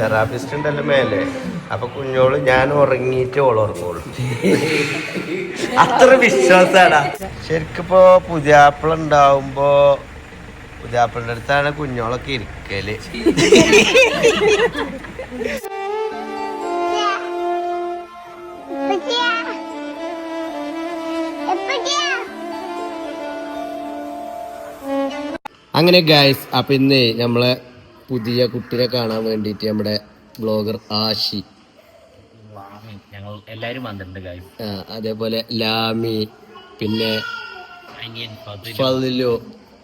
Therapist ഉണ്ടല്ലോ മേലെ. അപ്പൊ കുഞ്ഞോൾ ഞാൻ ഉറങ്ങിയിട്ട് ഓൾ ഉറങ്ങുള്ളൂ. അത്ര വിശ്വാസാണ്. ശരിക്കിപ്പോ പുതിയാപ്പിള ഉണ്ടാവുമ്പോ പുതിയാപ്പിളിന്റെ അടുത്താണ് കുഞ്ഞോളൊക്കെ ഇരിക്കൽ. അങ്ങനെ ഗായ്സ് അപ്പൊ ഇന്ന് നമ്മളെ പുതിയ കുട്ടിനെ കാണാൻ വേണ്ടിയിട്ട് നമ്മുടെ ബ്ലോഗർ ആഷി ഞങ്ങൾ എല്ലാരും വന്നിട്ടുണ്ട് ആ, അതേപോലെ ലാമി പിന്നെ അനിയൻ ഫതിൽ ഫതിലു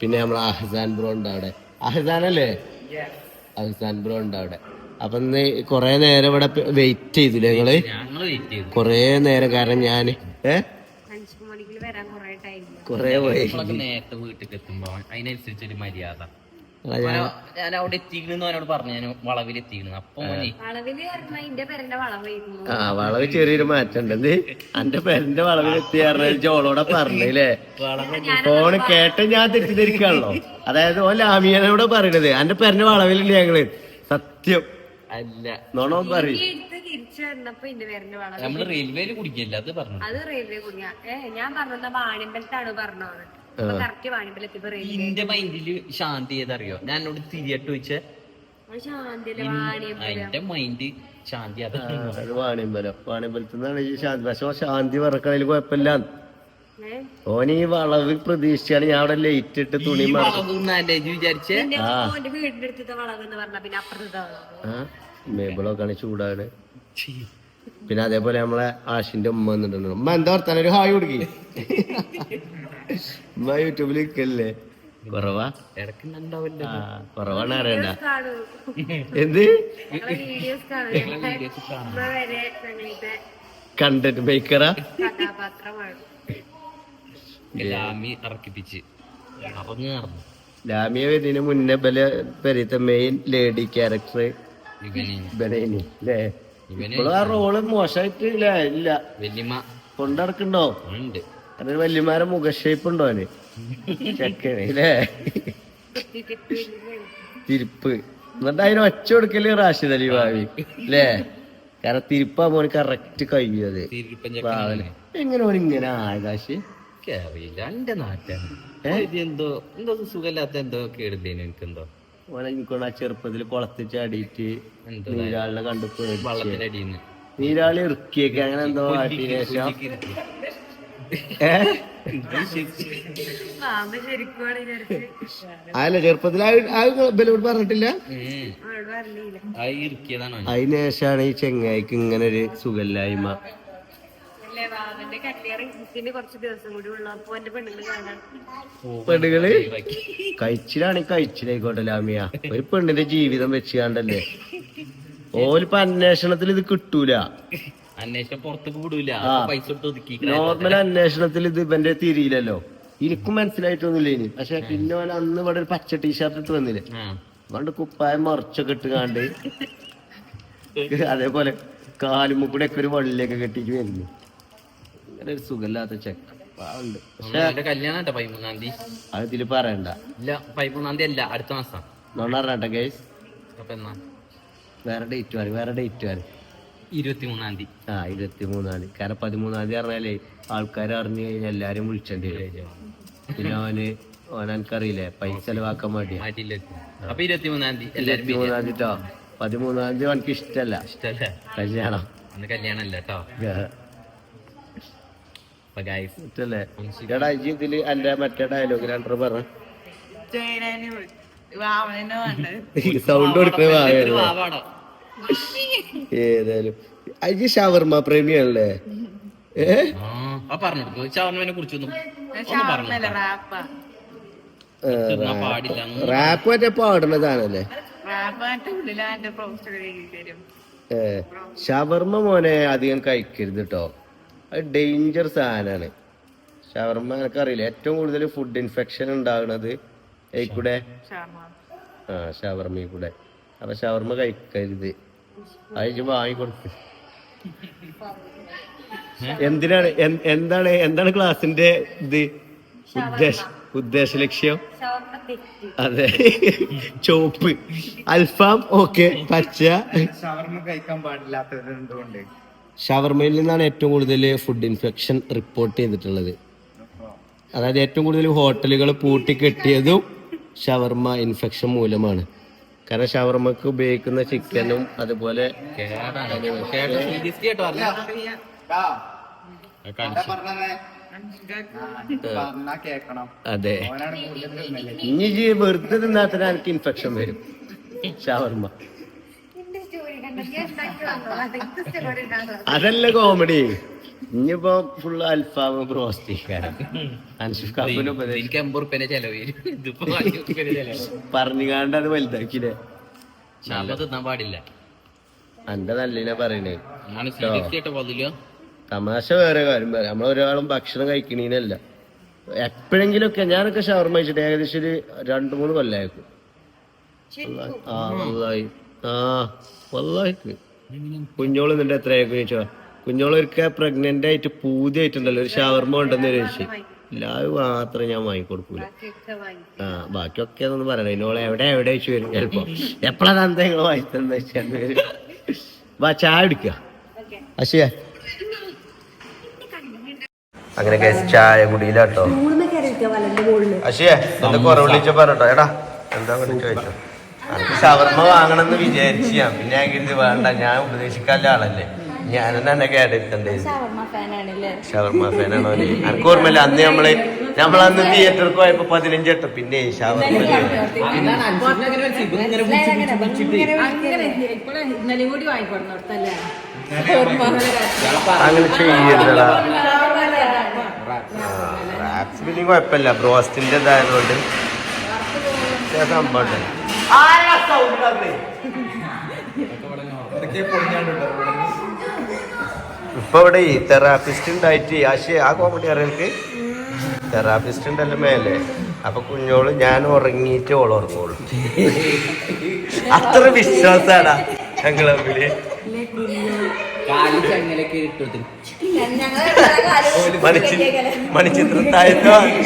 പിന്നെ നമ്മളെ അഹ്സാൻ ബ്രോ ഉണ്ട് അവിടെ. അഹ്സാൻ അല്ലേ? അഹ്സാൻ ബ്രോ ഉണ്ട് അവിടെ. അപ്പൊ ഇന്ന് കൊറേ നേരം ഇവിടെ വെയിറ്റ് ചെയ്തില്ലേ നിങ്ങൾ? ഞങ്ങൾ വെയിറ്റ് ചെയ്തു. കൊറേ നേരം കാരണം ഞാൻ ഏ? അഞ്ചു മണിക്ക് വരാൻ കുറെ ടൈം കൊറേ പോയി നമ്മളൊക്കെ നേരത്തെ വീട്ടിൽ അതിനനുസരിച്ചൊരു മര്യാദ. ഞാൻ- ഞാൻ അവിടെ എത്തിക്കണെന്ന് അവനോട് പറഞ്ഞു. ഞാൻ വളവിൽ എത്തിക്കണെന്ന് അപ്പൊ ആ. വളവ് ചെറിയൊരു മാറ്റം ഉണ്ട് എന്ത്? അന്റെ പേരന്റെ വളവിൽ എത്തിയാറ ജോളോടെ പറഞ്ഞില്ലേ? ഫോണ് കേട്ട ഞാൻ തെറ്റിദ്ധരിക്കാണല്ലോ അതായത് ഓ ലാമിയനോട് പറയണത്. അന്റെ പേരന്റെ വളവിലുണ്ട് ഞങ്ങൾ? സത്യം. അല്ല. നോണോ പറയും. നമ്മൾ റെയിൽവേയിൽ കുടിക്കില്ല അത് പറഞ്ഞു? അത് റെയിൽവേ കുടിക്കാം ഏ ഞാൻ പറഞ്ഞ വാണിമ്പലത്തിപ്പോ റെയിൽവേ എന്റെ മൈൻഡിൽ ശാന്തി ഏതറിയോ? ഞാൻ എന്നോട് തിരിയട്ട് വാണിയമ്പലം. എന്റെ മൈൻഡ് ശാന്തി അത് വാണിയമ്പലം. വാണിയമ്പലത്തിൽ നിന്നാണ് ഈ ശാന്തി. പക്ഷെ ശാന്തി പറക്കണതിൽ കുഴപ്പമില്ല. ഓൻ ഈ വളവ് പ്രതീക്ഷിച്ചാണ് ഞാൻ അവിടെ ലൈറ്റ് ഇട്ട് തുണി മേബിളൊക്കെയാണ് ചൂടാണ്. പിന്നെ അതേപോലെ നമ്മളെ ആഷിന്റെ ഉമ്മ വന്നിട്ടുണ്ട്. ഉമ്മ എന്താ വർത്താനം? ഒരു ഹായ് കൊടുക്കി. നിൽക്കല്ലേ കുറവാ. കുറവാണ് അറിയണ്ട. എന്ത്? കണ്ടന്റ് മേക്കറാ കഥാപാത്രമാണ്. ലാമി ഇറക്കിപ്പിച്ച് ലാമിയ ഇതിന് മുന്നേ ബല പെരീത്തെ മെയിൻ ലേഡി ക്യാരക്ടർ ഇവന് ബനേനി അല്ലേ? ഇവന് ഇപ്പോഴും ആ റോൾ മോശമായിട്ട് ഇല്ല ഇല്ല. ഉണ്ട്. അതൊരു വല്യമാരെ മുഖഷേപ്പ് ഉണ്ടോ അവന്? ചെക്കന് അല്ലേ തിരിപ്പ്. എന്നിട്ട് അതിന് ഒച്ച കൊടുക്കൽ റാഷിദ് അലി ഭാവി അല്ലേ കാരണം തിരിപ്പാ മോന് കറക്റ്റ് കഴിയത് എങ്ങനെ ഓൻ ഇങ്ങനെ? ആകാശ് അറിയില്ല എന്റെ നാട്ടാണ് എന്തോ എന്തോ സുഖമില്ലാത്ത എന്തോ കേടില്ലേനു എനിക്കെന്തോ? ഓനെ എനിക്കൊണ്ട് ആ ചെറുപ്പത്തിൽ കുളത്തിൽ ചാടിയിട്ട് നീരാളിനെ കണ്ടു നീരാളി ഇറുക്കിയൊക്കെ. അങ്ങനെ എന്തോ ആട്ടിന് ശേഷം അതല്ല ചെറുപ്പത്തിൽ ആ ബലോട് പറഞ്ഞിട്ടില്ല? അവളോട് പറഞ്ഞില്ല. ആ ഇറുക്കിയതാണ്? അവൻ. അതിന് ശേഷമാണ് ഈ ചെങ്ങായിക്ക് ഇങ്ങനെ ഒരു സുഖല്ലായ്മ അല്ലേ പെണ്ണുകൾ. കഴിച്ചിലാണെങ്കിൽ കഴിച്ചിലായിക്കോട്ടെ ലാമിയ. ഒരു പെണ്ണിന്റെ ജീവിതം വെച്ച് കണ്ടല്ലേ? ഓലിപ്പോ അന്വേഷണത്തിൽ ഇത് കിട്ടൂല. നോർമൽ അന്വേഷണത്തിൽ ഇത് ഇവന്റെ തിരിയില്ലല്ലോ. എനിക്കും മനസ്സിലായിട്ടൊന്നുമില്ല ഇനി. പക്ഷെ പിന്നെ ഓൻ അന്ന് ഇവിടെ ഒരു പച്ച ടീഷർട്ട് ഇട്ട് വന്നില്ലേ? പണ്ട് അതുകൊണ്ട് കുപ്പായം മറച്ചൊക്കെ ഇട്ട് കാണ്ട് അതേപോലെ കാലുമ്മ കൂടെ ഒക്കെ ഒരു വള്ളിയൊക്കെ കെട്ടിട്ട് വരുന്നു. അങ്ങനെ ഒരു സുഖമില്ലാത്ത ചെക്ക. അത് ഇതിൽ പറയണ്ട. അടുത്ത മാസം. ഗൈസ് വേറെ ഡേറ്റ് വേറെ ഡേറ്റ് മാറി. ഇരുപത്തി മൂന്നാം തീയതി. ആ ഇരുപത്തി മൂന്നാം തീയതി. കാരണം പതിമൂന്നാം തീയതി പറഞ്ഞാലേ ആൾക്കാർ അറിഞ്ഞു കഴിഞ്ഞാൽ എല്ലാരും വിളിച്ചേണ്ടി വരും. പിന്നെ അവന് ഓനക്കറിയില്ലേ എനിക്കറിയില്ലേ പൈസ ചെലവാക്കാൻ വേണ്ടി അപ്പൊ ഇരുപത്തി മൂന്നാം തീയതി എല്ലാരും ഇരുപത്തി മൂന്നാം തീയതി ട്ടോ. പതിമൂന്നാം തീയതി അവനക്ക് ഇഷ്ടല്ല. ഇഷ്ടല്ലേ. കല്യാണം. അന്ന് കല്യാണം അല്ല കേട്ടോ അപ്പൊ ഗായ്സ് ഇഷ്ടല്ലേ? എടാ ഇജ്ജ് ഇതിൽ എന്റെ മറ്റേ ഡയലോഗ് രണ്ടര പറ. സൗണ്ട് കൊടുക്കുന്ന വാവാടോ? ഏതായാലും. അജി ഷവർമ ഏ? പറഞ്ഞു കുറിച്ചൊന്നും പാടില്ല റാപ്പ് മറ്റേ പാടുന്നതാണല്ലേ ഷവർമ മോനെ അധികം കഴിക്കരുത് കേട്ടോ അത് ഡേഞ്ചർ സാധനമാണ് ഷവർമ എനിക്കറിയില്ല ഏറ്റവും കൂടുതൽ ഫുഡ് ഇൻഫെക്ഷൻ ഉണ്ടാകുന്നത്. കൂടെ? ആ ഷവർമയിൽ കൂടെ. അപ്പൊ ഷവർമ കഴിക്കരുത്. അയച്ചു വാങ്ങിക്കൊടുത്ത് എന്തിനാണ്? എന്താണ്? എന്താണ് ക്ലാസിന്റെ ഇത്? ഉദ്ദേശം ഉദ്ദേശ ലക്ഷ്യം? അതെ. ചോപ്പ്. അൽഫാം? ഓക്കെ. പച്ച. ഷവർമ്മ കഴിക്കാൻ പാടില്ലാത്തത് എന്തുകൊണ്ട്? ഷവർമയിൽ നിന്നാണ് ഏറ്റവും കൂടുതൽ ഫുഡ് ഇൻഫെക്ഷൻ റിപ്പോർട്ട് ചെയ്തിട്ടുള്ളത്. അതായത് ഏറ്റവും കൂടുതൽ ഹോട്ടലുകൾ പൂട്ടി കെട്ടിയതും ഷവർമ ഇൻഫെക്ഷൻ മൂലമാണ്. കാരണം ഷവർമ്മക്ക് ഉപയോഗിക്കുന്ന ചിക്കനും അതുപോലെ അതെ. ഇനി വെറുതെ തിന്നാത്തിന് എനിക്ക് ഇൻഫെക്ഷൻ വരും? ഷവർമ്മ അതല്ല കോമഡി ഇനിയിപ്പോ ഫുള്ള് അൽഫാം ബ്രോസ്റ്റിക്കാരൻ അൻഷിഫ് കാപ്പിന് ഉപദേശം എനിക്ക് അമ്പത് റുപ്യന്റെ ചെലവ് വരും. ഇതിപ്പോ അഞ്ച് റുപ്യന്റെ ചെലവ് പറഞ്ഞുകാണ്ട് അത് വലുതാക്കിയില്ലേ? തിന്നാൻ പാടില്ല. അന്റെ നല്ലിനെ പറയണേ. സീരിയസ് തമാശ വേറെ കാര്യം പറയാം. നമ്മൾ ഒരാളും ഭക്ഷണം കഴിക്കണീനല്ല. എപ്പോഴെങ്കിലൊക്കെ ഞാനൊക്കെ ഷവർമ കഴിച്ചിട്ട് ഏകദേശം ഒരു രണ്ടു മൂന്ന് കൊല്ലായിരിക്കും ആ വല്ലായി. ആ വല്ലായി കുഞ്ഞോൾ നിന്റെ എത്രയായിരിക്കും ചോദിച്ചോ കുഞ്ഞോൾ ഒരിക്കൽ പ്രഗ്നന്റ് ആയിട്ട് പൂതി ആയിട്ടുണ്ടല്ലോ ഒരു ഷവർമ ഉണ്ടെന്ന് ചോദിച്ചു ഇല്ല അത് മാത്രം ഞാൻ വാങ്ങിക്കൊടുക്കൂല ആ ബാക്കിയൊക്കെ ഒന്നും പറയണം ഇന്നോളെ എവിടെ എവിടെ വെച്ച് വരും ചിലപ്പോ. എപ്പോഴാ തന്ത നിങ്ങൾ വായിച്ചെന്ന് വെച്ചാൽ വരും. വാ ചായ കുടിക്കുക ഓക്കെ. അശിയ അങ്ങനെ ചായ കുടിയിലാട്ടോ. അശിയെ എന്താ കുറവിളിച്ച പറഞ്ഞോ എടാ എന്താ വിളിച്ചു ചോദിച്ചോ? ഷവർമ്മ വാങ്ങണമെന്ന് വിചാരിച്ചു ഞാൻ. പിന്നെ വേണ്ട ഞാൻ ഉപദേശിക്കാനുള്ള ആളല്ലേ. ഞാൻ എന്നെ കേട്ടിട്ടുണ്ടേ ഷവർമ്മ ഫാനാണോ എനിക്ക് ഓർമ്മയില്ല അന്ന് നമ്മൾ നമ്മളന്ന് തിയേറ്ററിൽ പോയപ്പോ പതിനഞ്ച് എട്ട് പിന്നെ ഷവർമ അങ്ങനെ ചെയ്യരുതടാ. റാപ്സ് പിന്നെ കുഴപ്പമില്ല. ബ്രോസ്റ്റിന്റെ ഇതായതുകൊണ്ട് സംഭവം ഉണ്ട്. ഇതൊക്കെ പൊളിഞ്ഞാണ്ടുണ്ടോ ഇപ്പൊ ഇവിടെ ഈ തെറാപ്പിസ്റ്റ് ഉണ്ടായിട്ട് ആശയ ആ കോമഡി അറിയാർക്ക് തെറാപ്പിസ്റ്റ് ഉണ്ടല്ലോ മേലെ. അപ്പൊ കുഞ്ഞോൾ ഞാൻ ഉറങ്ങിയിട്ട് ഓൾ ഉറങ്ങുള്ളൂ. അത്ര വിശ്വാസാടാ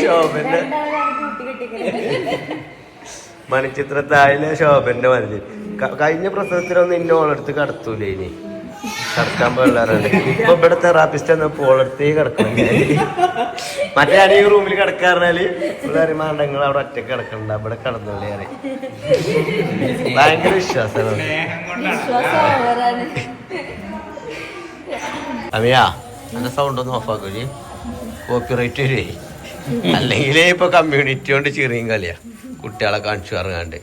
ശോഭന്റെ. മണിച്ചിത്രത്തായാലും ശോഭന്റെ മതി കഴിഞ്ഞ പ്രസവത്തിലൊന്നും ഇന്നോളടുത്ത് കടത്തൂലേ ഇനി കടക്കാൻ പാടില്ലാറുണ്ട് ഇപ്പൊ ഇവിടുത്തെ റാപ്പിസ്റ്റ് എന്ന ഓളെടുത്തേ കിടക്കണം. മറ്റേ ഈ റൂമിൽ കിടക്കാറിഞ്ഞാൽ മാണ്ട നിങ്ങൾ അവിടെ ഒറ്റയ്ക്ക് കിടക്കണ്ട ഇവിടെ കിടന്നോളി അറിയാം ഭയങ്കര വിശ്വാസമാണ്. അമിയാ അങ്ങനെ സൗണ്ട് ഒന്ന് ഓഫ് ആക്കൂ കോപ്പിറൈറ്റ് വരുവേ അല്ലെങ്കിൽ ഇപ്പൊ കമ്മ്യൂണിറ്റി കൊണ്ട് ചെറിയും കളിയാ. കുട്ടികളെ കാണിച്ചു ഇറങ്ങാണ്ട്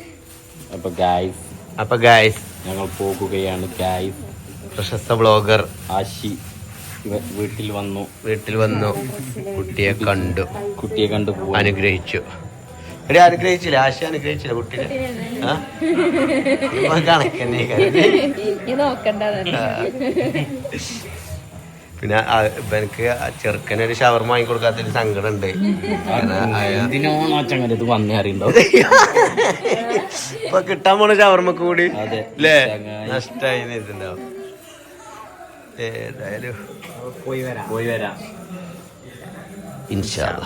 അപ്പൊ ഗായ്സ് അപ്പൊ ഗായ്സ് ഞങ്ങൾ പോകുകയാണ് ഗായ്സ് പ്രശസ്ത ബ്ലോഗർ ആശി വീട്ടിൽ വന്നു. വീട്ടിൽ വന്നു. കുട്ടിയെ കണ്ടു. കുട്ടിയെ കണ്ടു അനുഗ്രഹിച്ചു. എടി അനുഗ്രഹിച്ചില്ല? ആശ അനുഗ്രഹിച്ചില്ല കുട്ടിനെ? കണക്കന്നെ നോക്കണ്ട പിന്നെ എനിക്ക് ചെറുക്കനൊരു ഷവർമ വാങ്ങി കൊടുക്കാത്തൊരു സങ്കടം ഉണ്ട് ഇത് വന്നേ അറിയണ്ടോ? ഇപ്പൊ കിട്ടാൻ പോണ ഷവർമ്മക്ക് കൂടി. അതെ. അല്ലേ. നഷ്ടായി ഇരുന്നുണ്ടാവും ഏതായാലും പോയി വരാം. ഇൻഷാല്ല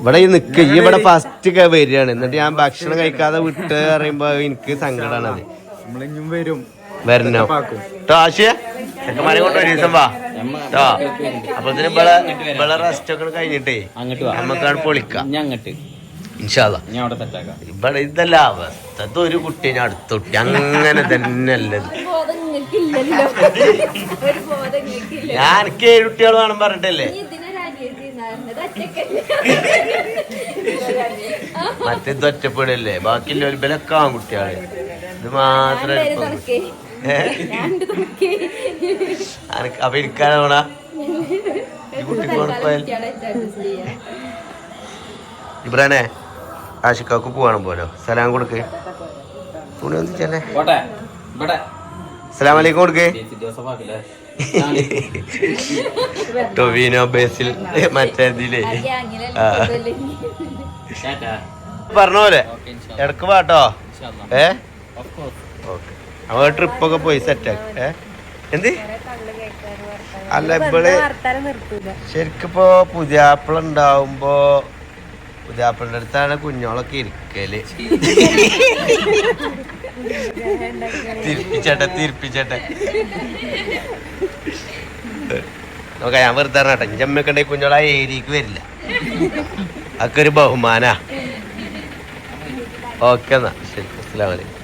ഇവിടെ നിക്ക് ഈ ഇവിടെ ഫസ്റ്റ് വരികയാണ്. എന്നിട്ട് ഞാൻ ഭക്ഷണം കഴിക്കാതെ വിട്ട് പറയുമ്പോ എനിക്ക് സങ്കടമാണ് അത് വരും. വരണോ? കേട്ടോ ആശയ? ചെക്കന്മാരെ കൊണ്ട് ഒരു ദിവസം വാ. കേട്ടോ അപ്പൊ ഇതിന് ഇവിടെ ഇവിടെ റെസ്റ്റ് ഒക്കെ കഴിഞ്ഞിട്ടേ അങ്ങോട്ട് വാ. നമുക്കാണ് പൊളിക്കാം. ഞാൻ അങ്ങോട്ട്. ഇൻഷാല്ല ഞാൻ അവിടെ ഇവിടെ ഇതല്ല അവസ്ഥ. ഒരു കുട്ടീനെ അടുത്ത കുട്ടി അങ്ങനെ തന്നെ അല്ലത് നിങ്ങൾക്കില്ലല്ലോ ഒരു ബോധം ഞാൻ എനിക്ക് ഏഴ് കുട്ടികൾ വേണം പറഞ്ഞിട്ടല്ലേ? മറ്റേത് ഒറ്റപ്പെടല്ലേ ബാക്കിയുള്ള ഒരു ബലൊക്കെ ആൺകുട്ടികൾ ഇത് മാത്രം അപ്പൊ ഇരിക്കാനോണ ഈ കുട്ടിക്ക് ഇബ്രാനെ ആഷിക്കാക്ക് പോവാണ് പോലോ? സലാം കൊടുക്ക്. തുണി ഒന്നിച്ചല്ലേ പോട്ടെ. ഇവിടെ. സലാം അലൈക്കും കൊടുക്ക് ടൊവിനോ ബേസിൽ. ടാറ്റാ. പറഞ്ഞ പോലെ. ഓക്കെ ഇടയ്ക്ക് പാട്ടോ ഏ? ഓക്കെ. അവ ട്രിപ്പൊക്കെ പോയി സെറ്റാക്കി ഏ? എന്ത്? അല്ല നിർത്തൂല. ശരിക്കിപ്പോ പുതിയാപ്പിള ഉണ്ടാവുമ്പോ പുതിയാപ്പിളുടെ അടുത്താണ് കുഞ്ഞോളൊക്കെ ഇരിക്കൽ. തിരിപ്പിച്ചട്ടെ തിരിപ്പിച്ചട്ടെ. നമുക്ക് ഞാൻ വെറുതെ പറഞ്ഞാട്ടെ എന്റെ അമ്മയൊക്കെ കുഞ്ഞോളെ ആ ഏരിയക്ക് വരില്ല. അതൊക്കെ ഒരു ബഹുമാനാ. ഓക്കെ എന്നാ ശരി അസ്സലാമലൈക്കും